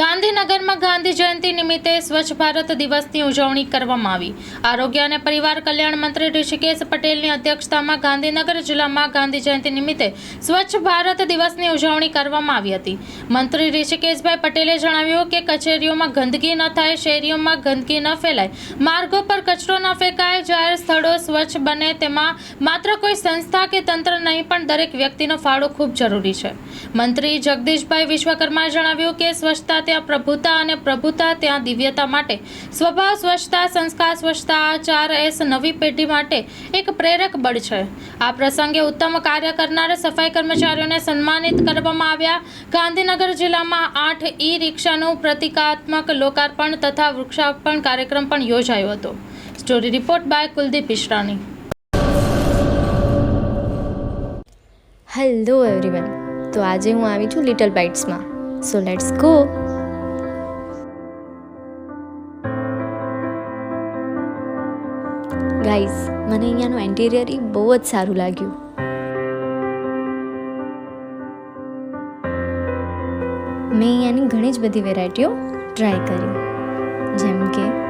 ગાંધીનગરમાં ગાંધી જયંતિ નિમિત્તે સ્વચ્છ ભારત દિવસની ઉજવણી કરવામાં આવી. આરોગ્ય અને પરિવાર કલ્યાણ મંત્રી ઋષિકેશ પટેલની અધ્યક્ષતામાં ગાંધીનગર જિલ્લામાં ગાંધી જયંતિ નિમિત્તે સ્વચ્છ ભારત દિવસની ઉજવણી કરવામાં આવી હતી. મંત્રી ઋષિકેશભાઈ પટેલે જણાવ્યું કે કચેરીઓમાં ગંદકી ન થાય, શેરીઓમાં ગંદકી ન ફેલાય, માર્ગો પર કચરો ન ફેંકાય, જાહેર સ્થળો સ્વચ્છ બને તેમાં માત્ર કોઈ સંસ્થા કે તંત્ર નહીં, પણ દરેક વ્યક્તિનો ફાળો ખૂબ જરૂરી છે. મંત્રી જગદીશભાઈ વિશ્વકર્માએ જણાવ્યું કે સ્વચ્છતા ત્યાં પ્રભુતા અને પ્રભુતા ત્યાં દિવ્યતા માટે, સ્વભાવ સ્વચ્છતા, સંસ્કાર સ્વચ્છતા, આચાર, એસ નવી પેઢી માટે એક પ્રેરક બળ છે. આ પ્રસંગે ઉત્તમ કાર્ય કરનાર સફાઈ કર્મચારીઓને સન્માનિત કરવામાં આવ્યા. ગાંધીનગર જિલ્લામાં આઠ ઈ રિક્ષાનું પ્રતિકાત્મક લોકાર્પણ તથા વૃક્ષાર્પણ કાર્યક્રમ પણ યોજાયો હતો. Story report by Kuldeep Ishrani hello everyone તો આજે હું આવી છું લિટલ બાઇટ્સમાં સો લેટ્સ ગો ગાઈઝ મને અહીંયાનું એન્ટિરિયર એ બહુ જ સારું લાગ્યું. મેં અહીંયાની ઘણી જ બધી વેરાયટીઓ ટ્રાય કરી. જેમ કે